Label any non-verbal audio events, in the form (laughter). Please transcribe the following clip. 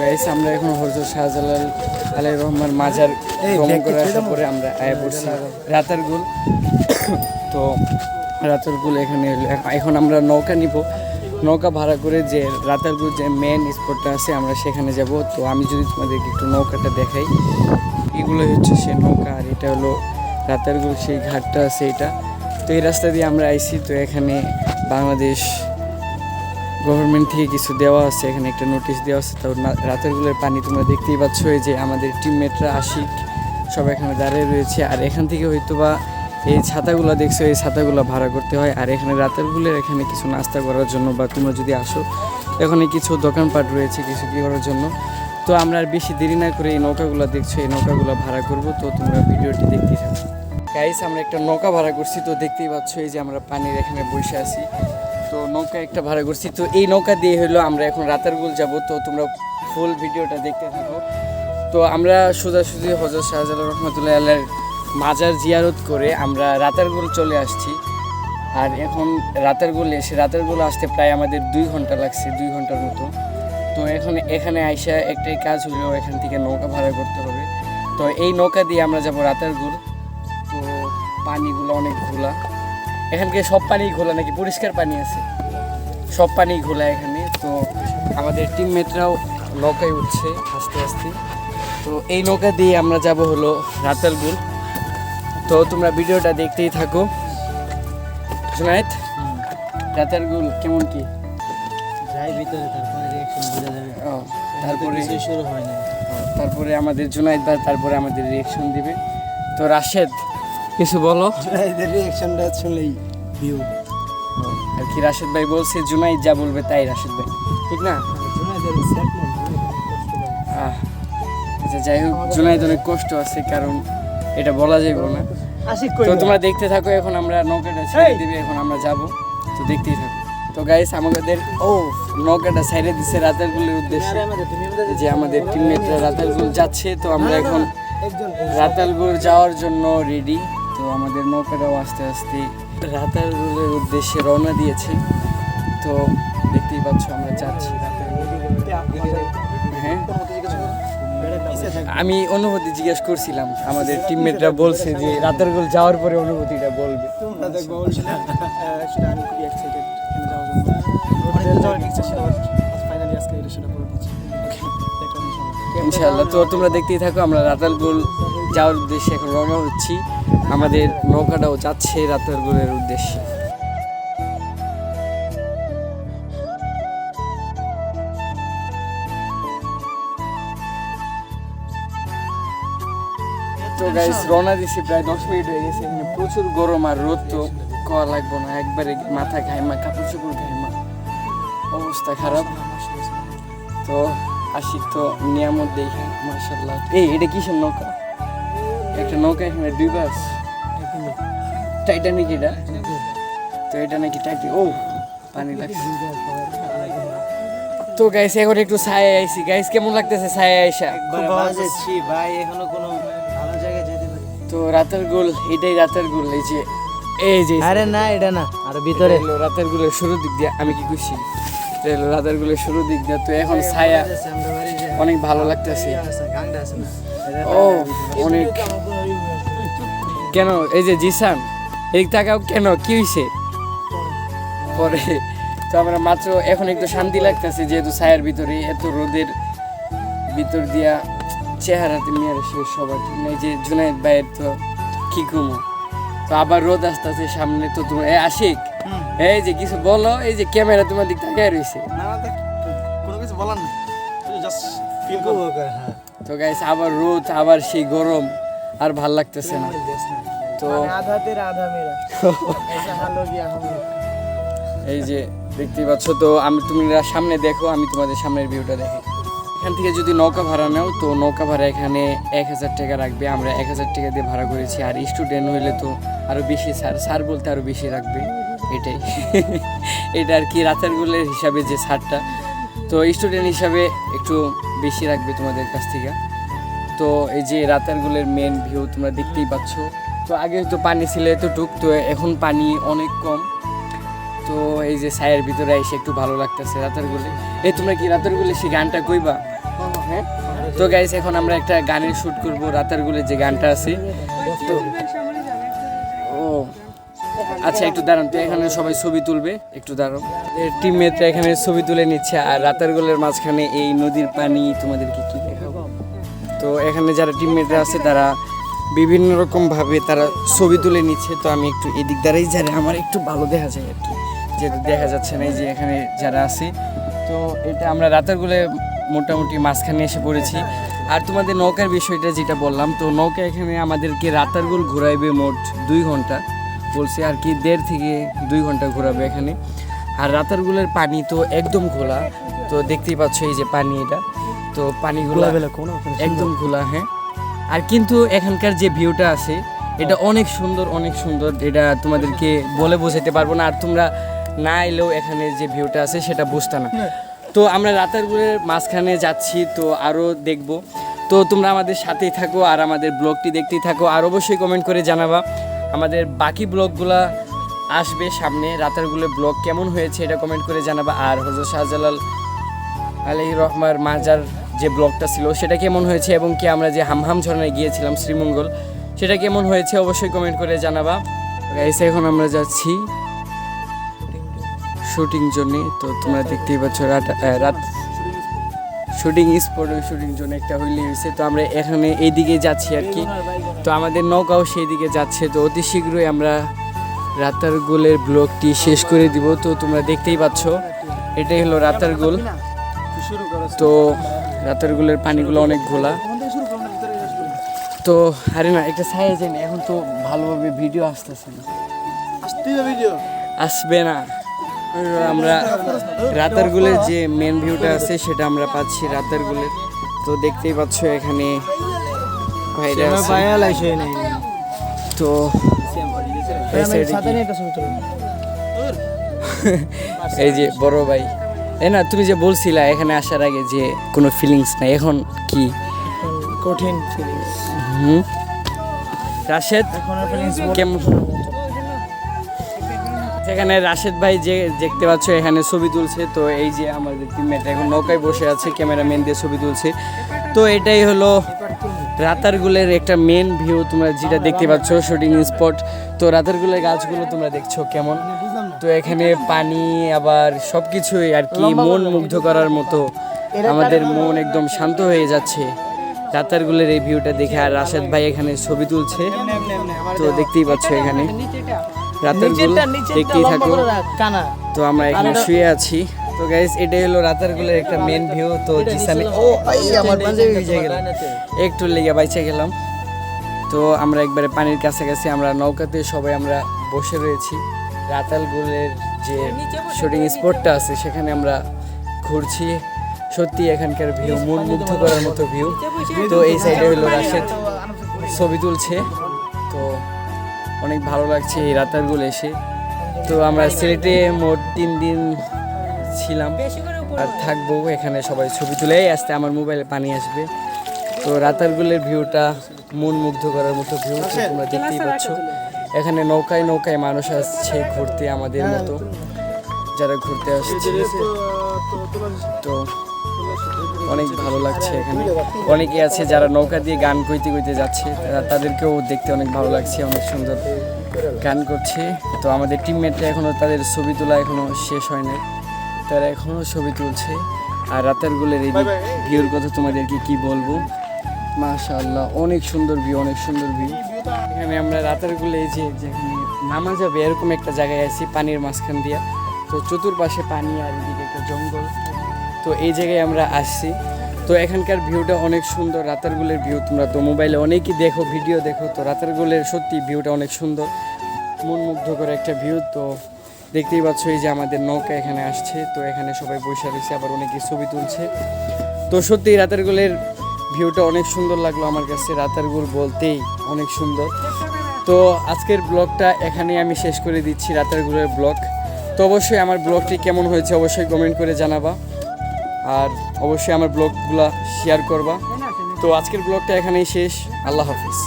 Guys আমরা এখন হজরত শাহজালাল আলাই রহমান মাজার ভ্রমণ করে আসার পরে আমরা আয়া পড়ছি। রাতারগুল তো রাতারগুল এখানে এখন আমরা নৌকা নিব। নৌকা ভাড়া করে যে রাতারগুল যে মেন স্পটটা আছে আমরা সেখানে যাব। তো আমি যদি তোমাদেরকে একটু নৌকাটা দেখাই। এগুলো হচ্ছে সে নৌকা আর এটা হলো রাতারগুল সেই ঘাটটা আছে এটা। তো এই রাস্তা দিয়ে আমরা আইছি। তো এখানে বাংলাদেশ গভর্নমেন্ট থেকে কিছু দেওয়া আছে, এখানে একটা নোটিশ দেওয়া আছে। তো রাতেরগুলোর পানি তোমরা দেখতেই পাচ্ছ, এই যে আমাদের টিমমেটরা আশিক সব এখানে দাঁড়িয়ে রয়েছে। আর এখান থেকে হয়তো বা এই ছাতাগুলো দেখছ, এই ছাতাগুলো ভাড়া করতে হয়। আর এখানে রাতের রাতেরগুলোর এখানে কিছু নাস্তা করার জন্য, বা তোমরা যদি আসো, এখানে কিছু দোকানপাট রয়েছে কিছু কি করার জন্য। তো আমরা আর বেশি দেরি না করে এই নৌকাগুলো দেখছ, এই নৌকাগুলো ভাড়া করব। তো তোমরা ভিডিওটি দেখতেই থাকো। গাইস আমরা একটা নৌকা ভাড়া করছি, তো দেখতেই পাচ্ছ, এই যে আমরা পানির এখানে বসে আছি। তো নৌকা একটা ভাড়া করছি। তো এই নৌকা দিয়ে হলো আমরা এখন রাতারগুল যাব। তো তোমরা ফুল ভিডিওটা দেখতে থাকো। তো আমরা সোজাসুজি হজরত শাহজালাল রহমতুল্লাহ আল্লাহর মাজার জিয়ারত করে আমরা রাতারগুল চলে আসছি। আর এখন রাতারগুল এসে রাতারগুল আসতে প্রায় আমাদের দুই ঘণ্টা লাগছে, দুই ঘণ্টার মতো। তো এখন এখানে আইসা একটাই কাজ হলো এখান থেকে নৌকা ভাড়া করতে হবে। তো এই নৌকা দিয়ে আমরা যাব রাতারগুল তো পানিগুলো অনেক ঘোলা। এখানকে সব পানি ঘোলা নাকি পরিষ্কার পানি আছে? সব পানি ঘোলা এখানে তো আমাদের টিমমেটরাও নৌকায় উঠছে আস্তে আস্তে তো এই নৌকা দিয়ে আমরা যাব হলো রাতালগুল তো তোমরা ভিডিওটা দেখতেই থাকো। জুনায়েদ রাতালগুল কেমন কি? যাই ভিতরে তারপরে রিয়েকশন বোঝা যাবে। তারপরে শুরু হয় না তারপরে আমাদের জুনায়েদ ভাই তারপরে আমাদের রিয়েকশন দিবে। তো রাশেদ কিছু বলো? এদের রিয়েকশনটা শুনলেই ভিউ আর কি রাশেদ ভাই বলছে জুনাইদ যা বলবে তাই রাশেদ ভাই। ঠিক না? জুনাইদের আচ্ছা যাই হোক জুনাইদ অনেক কষ্ট আছে কারণ এটা বলা যাইব না। তো তোমরা দেখতে থাকো এখন আমরা নৌকাটা ছেড়ে দিবে এখন আমরা যাব। তো দেখতেই থাকো। তো গাইস আমাদের ও নৌকাটা ছেড়ে দিছে রাতারগুলের উদ্দেশ্যে। যে আমাদের টিমমেটরা রাতারগুল যাচ্ছে তো আমরা এখন একজন যাওয়ার জন্য রেডি তো আমাদের নৌকাটাও আস্তে আস্তে রাতালগুলের উদ্দেশ্যে রওনা দিয়েছে। তো দেখতেই পাচ্ছ আমরা যাচ্ছি হ্যাঁ? আমি অনুভূতি জিজ্ঞেস করছিলাম আমাদের টিমমেটরা বলছে যে রাতারগুল যাওয়ার পরে অনুভূতিটা বলবে। ইনশাআল্লাহ। ইনশাআল্লাহ। তো তোমরা দেখতেই থাকো আমরা রাতালগুল যাওয়ার উদ্দেশ্যে এখন রওনা হচ্ছি। আমাদের নৌকাটাও যাচ্ছে রাতালগুলের উদ্দেশ্যে। তো গাইস রওনা দিছি প্রায় দশ মিনিট হয়ে গেছে। প্রচুর গরম আর রোদ তো কওয়া লাগবো না। একবারে মাথা ঘাইমা, কাপড় চোপড় ঘাইমা। অবস্থা খারাপ। তো আশিক তো নিয়ামত দেখে মার্শাল্লাহ এই, এটা কিসের নৌকা? একটা নৌকা এখানে দুই বাস টাইটানিক এটা। তো এটা নাকি টাইটানিক ও পানি লাগছে। তো গাইস এখন একটু ছায়া আইছি। গাইস কেমন লাগতেছে ছায়া আইসা? খুব ভালো যাচ্ছি ভাই এখনও কোনো ভালো জায়গায় যেতে তো রাতের গোল এটাই রাতের গোল এই যে এই যে। আরে না এটা না আর ভিতরে। রাতের গোলের শুরুর দিক দিয়ে আমি কি খুশি? রাতের গোলের শুরুর দিক দিয়ে তো এখন ছায়া অনেক ভালো লাগতেছে। ও অনেক। কেন? এই যে জিসান এই টাকাও কেন? কি হয়েছে পরে। তো আমরা মাত্র এখন একটু শান্তি লাগতেছে যেহেতু ছায়ের ভিতরে এত রোদের ভিতর দিয়া চেহারাতে মেয়ের শেষ সবার নাই যে জুনাইদ ভাইয়ের তো কি ঘুমো। তো আবার রোদ আসতেছে সামনে তো তোমার এ আশিক এই যে কিছু বলো এই যে ক্যামেরা তোমার দিক তাকায় রয়েছে কোনো কিছু বলার না তুই জাস্ট ফিল করো। হ্যাঁ। তো গাইস আবার রোদ আবার সেই গরম আর ভালো লাগতেছে না। তো আধাতে রাধা মেরা এই যে দেখতেই পাচ্ছ তো আমি তোমরা সামনে দেখো আমি তোমাদের সামনের ভিউটা দেখি। এখান থেকে যদি নৌকা ভাড়া নাও তো নৌকা ভাড়া এখানে এক হাজার টাকা রাখবে। আমরা এক হাজার টাকা দিয়ে ভাড়া করেছি। আর স্টুডেন্ট হইলে তো আরও বেশি স্যার সার বলতে আরও বেশি রাখবে। এটাই। (laughs) এটা আর কি রাতের গুলের হিসাবে যে সারটা তো স্টুডেন্ট হিসাবে একটু বেশি রাখবে তোমাদের কাছ থেকে। তো এই যে রাতের গুলের মেন ভিউ তোমরা দেখতেই পাচ্ছ। তো আগে তো পানি ছিল এতটুক তো এখন পানি অনেক কম। তো এই যে ছায়ের ভিতরে এসে একটু ভালো লাগতেছে রাতের গুলি এই তোমরা কি রাতের গুলি সেই গানটা কইবা? হ্যাঁ? তো গাইস এখন আমরা একটা গানের শুট করব রাতের গুলে যে গানটা আছে। ও আচ্ছা একটু দাঁড়ান, তো এখানে সবাই ছবি তুলবে, একটু দাঁড়ান টিমমেটরা এখানে ছবি তুলে নিচ্ছে, আর রাতের গোলের মাঝখানে এই নদীর পানি তোমাদেরকে কি দেখাবো? তো এখানে যারা টিমমেটরা আছে, তারা বিভিন্ন রকম ভাবে তারা ছবি তুলে নিচ্ছে তো আমি একটু এদিক দ্বারাই যারা আমার একটু ভালো দেখা যায় আর কি। যেহেতু দেখা যাচ্ছে না এই যে এখানে যারা আছে তো এটা আমরা রাতের গোলে মোটামুটি মাঝখানে এসে পড়েছি। আর তোমাদের নৌকার বিষয়টা যেটা বললাম তো নৌকা এখানে আমাদেরকে রাতার গোল ঘোরাইবে মোট দুই ঘণ্টা। বলছে আর কি দেড় থেকে দুই ঘণ্টা ঘোরাবে এখানে। আর রাতারগুলের পানি তো একদম খোলা তো দেখতেই পাচ্ছ এই যে পানি এটা। তো পানিগুলো একদম খোলা হ্যাঁ। আর কিন্তু এখানকার যে ভিউটা আছে এটা অনেক সুন্দর অনেক সুন্দর। এটা তোমাদেরকে বলে বোঝাতে পারব না আর তোমরা না এলেও এখানে যে ভিউটা আছে সেটা বুঝতে না। তো আমরা রাতারগুলের মাঝখানে যাচ্ছি তো আরও দেখব। তো তোমরা আমাদের সাথেই থাকো আর আমাদের ব্লগটি দেখতেই থাকো আর অবশ্যই কমেন্ট করে জানাবা আমাদের বাকি ব্লগগুলা আসবে সামনে রাতারগুলের ব্লগ কেমন হয়েছে এটা কমেন্ট করে জানাবা। আর হজরত শাহজালাল আলহি রহমার মাজার যে ব্লগটা ছিল, সেটা কেমন হয়েছে এবং কি আমরা যে হামহাম ঝরনায় গিয়েছিলাম শ্রীমঙ্গল, সেটা কেমন হয়েছে অবশ্যই কমেন্ট করে জানাবা। গাইস এখন আমরা যাচ্ছি শুটিং জন্যে। তো তোমরা দেখতেই পাচ্ছ, রাত রাত শুটিং স্পট শুটিং জন্য একটা হইলে হয়েছে। তো আমরা এখানে এইদিকে যাচ্ছি আর কি। তো আমাদের নৌকাও সেই দিকে যাচ্ছে। তো অতি শীঘ্রই আমরা রাতার গোলের ব্লগটি শেষ করে দিব। তো তোমরা দেখতেই পাচ্ছ, এটাই হলো রাতার গোল তো রাতার গোলের পানিগুলো অনেক ঘোলা। তো আরে না একটা ছায়া যাই না এখন তো ভালোভাবে ভিডিও আসতেছে না। আসবে না। আমরা রাতার গুলের যে মেন ভিউটা আছে সেটা আমরা পাচ্ছি রাতার গুলের তো দেখতেই পাচ্ছ এখানে তো (laughs) এই যে বড় ভাই। এই না তুমি যে বলছিলা এখানে আসার আগে যে কোনো ফিলিংস নাই এখন কি? কঠিন হুম। রাশেদ কেমন? এখানে রাশেদ ভাই যে দেখতে পাচ্ছ এখানে ছবি তুলছে তো এই যে আমাদের টিমমেট এখন নৌকায় বসে আছে ক্যামেরাম্যান দিয়ে ছবি তুলছে। তো এটাই হলো রাতারগুলের একটা মেন ভিউ তোমরা যেটা দেখতে পাচ্ছ শুটিং স্পট তো রাতারগুলের গাছগুলো তোমরা দেখছ কেমন? তো এখানে পানি আবার সব কিছুই আর কি মন মুগ্ধ করার মতো। আমাদের মন একদম শান্ত হয়ে যাচ্ছে। রাতারগুলের এই ভিউটা দেখে আর রাশেদ ভাই এখানে ছবি তুলছে। তো দেখতেই পাচ্ছ এখানে রাতের দেখতেই থাকো। তো আমরা এখানে শুয়ে আছি। তো গাইস এটাই হলো রাতের গুলের একটা মেন ভিউ তো জিসানে ও আমার পাঞ্জাবি ভিজে গেল। একটু লেগে বাইচে গেলাম। তো আমরা একবারে পানির কাছাকাছি আমরা নৌকাতে সবাই আমরা বসে রয়েছি। রাতাল গুলের যে শুটিং স্পটটা আছে সেখানে আমরা ঘুরছি। সত্যি এখানকার ভিউ মন মুগ্ধ করার মতো ভিউ তো এই সাইডে হলো রাশেদ ছবি তুলছে। তো অনেক ভালো লাগছে এই রাতারগুলো এসে। তো আমরা সিলেটে মোট তিন দিন ছিলাম আর থাকব এখানে সবাই ছবি তুলেই আসতে আমার মোবাইলে পানি আসবে। তো রাতারগুলের ভিউটা মন মুগ্ধ করার মতো ভিউ তোমরা দেখতেই পাচ্ছ। এখানে নৌকায় নৌকায় মানুষ আসছে ঘুরতে আমাদের মতো। যারা ঘুরতে আসছে তো অনেক ভালো লাগছে এখানে। অনেকে আছে যারা নৌকা দিয়ে গান কইতে কইতে যাচ্ছে তাদেরকেও দেখতে অনেক ভালো লাগছে অনেক সুন্দর গান করছে। তো আমাদের টিমমেটরা এখনও তাদের ছবি তোলা এখনও শেষ হয় নাই। তারা এখনও ছবি তুলছে। আর রাতের গুলের এই ভিউর কথা তোমাদেরকে কি বলব? মাশাআল্লাহ অনেক সুন্দর ভিউ অনেক সুন্দর ভিউ এখানে আমরা রাতের গুলে এই যে নামা যাবে এরকম একটা জায়গায় আছি, পানির মাঝখান দিয়ে। তো চতুর্পাশে পানি আর এদিকে একটা জঙ্গল। তো এই জায়গায় আমরা আসছি। তো এখানকার ভিউটা অনেক সুন্দর রাতারগুলের ভিউ তোমরা তো মোবাইলে অনেকই দেখো, ভিডিও দেখো, তো রাতারগুলের সত্যি ভিউটা অনেক সুন্দর। মন মুগ্ধ করে একটা ভিউ, তো দেখতেই পাচ্ছ এই যে আমাদের নৌকা এখানে আসছে। তো এখানে সবাই বসে রয়েছে, আবার অনেকে ছবি তুলছে। তো সত্যি রাতারগুলের ভিউটা অনেক সুন্দর লাগল আমার কাছে রাতারগুল বলতেই অনেক সুন্দর। তো আজকের ব্লগটা এখানেই আমি শেষ করে দিচ্ছি রাতারগুলের ব্লগ। তো অবশ্যই আমার ব্লগটি কেমন হয়েছে অবশ্যই কমেন্ট করে জানাবা। আর অবশ্যই আমার ব্লগগুলো শেয়ার করবা। তো আজকের ব্লগটা এখানেই শেষ, আল্লাহ হাফিজ।